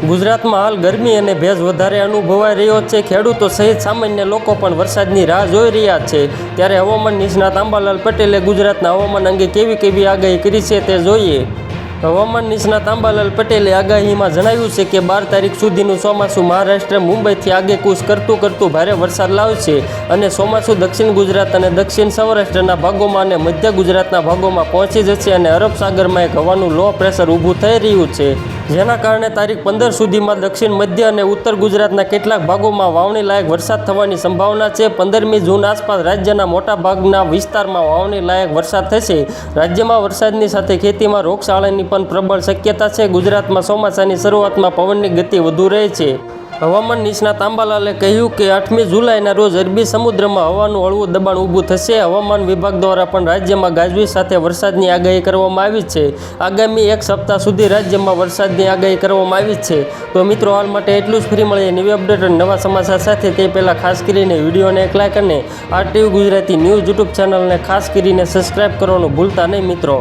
ગુજરાતમાં હાલ ગરમી અને ભેજ વધારે અનુભવાઈ રહ્યો છે. ખેડૂતો સહિત સામાન્ય લોકો પણ વરસાદની રાહ જોઈ રહ્યા છે. ત્યારે હવામાન નિષ્ણાત આંબાલાલ પટેલે ગુજરાતના હવામાન અંગે કેવી કેવી આગાહી કરી છે તે જોઈએ. હવામાન નિષ્ણાત આંબાલાલ પટેલે આગાહીમાં જણાવ્યું છે કે બાર તારીખ સુધીનું ચોમાસું મહારાષ્ટ્ર, મુંબઈથી આગેકૂચ કરતું કરતું ભારે વરસાદ લાવશે અને ચોમાસું દક્ષિણ ગુજરાત અને દક્ષિણ સૌરાષ્ટ્રના ભાગોમાં અને મધ્ય ગુજરાતના ભાગોમાં પહોંચી જશે અને અરબ સાગરમાં એક હવાનું લો પ્રેશર ઊભું થઈ રહ્યું છે. જેના કારણે તારીખ પંદર સુધીમાં દક્ષિણ, મધ્ય અને ઉત્તર ગુજરાતના કેટલાક ભાગોમાં વાવણી લાયક વરસાદ થવાની સંભાવના છે. પંદરમી જૂન આસપાસ રાજ્યના મોટા ભાગના વિસ્તારમાં વાવણી લાયક વરસાદ થશે. રાજ્યમાં વરસાદની સાથે ખેતીમાં રોગચાળાની પણ પ્રબળ શક્યતા છે. ગુજરાતમાં ચોમાસાની શરૂઆતમાં પવનની ગતિ વધુ રહે છે. હવામાન નિષ્ણાત આંબાલાલે કહ્યું કે આઠમી જુલાઈના રોજ અરબી સમુદ્રમાં હવાનું હળવું દબાણ ઊભું થશે. હવામાન વિભાગ દ્વારા પણ રાજ્યમાં ગાજવીજ સાથે વરસાદની આગાહી કરવામાં આવી છે. આગામી એક સપ્તાહ સુધી રાજ્યમાં વરસાદની આગાહી કરવામાં આવી છે. તો મિત્રો, હાલ માટે એટલું જ. ફ્રી મળીએ નવી અપડેટ અને નવા સમાચાર સાથે. તે પહેલાં ખાસ કરીને વિડીયોને એક લાઈક અને આરટીવી ગુજરાતી ન્યૂઝ યુટ્યુબ ચેનલને ખાસ કરીને સબસ્ક્રાઇબ કરવાનું ભૂલતા નહીં મિત્રો.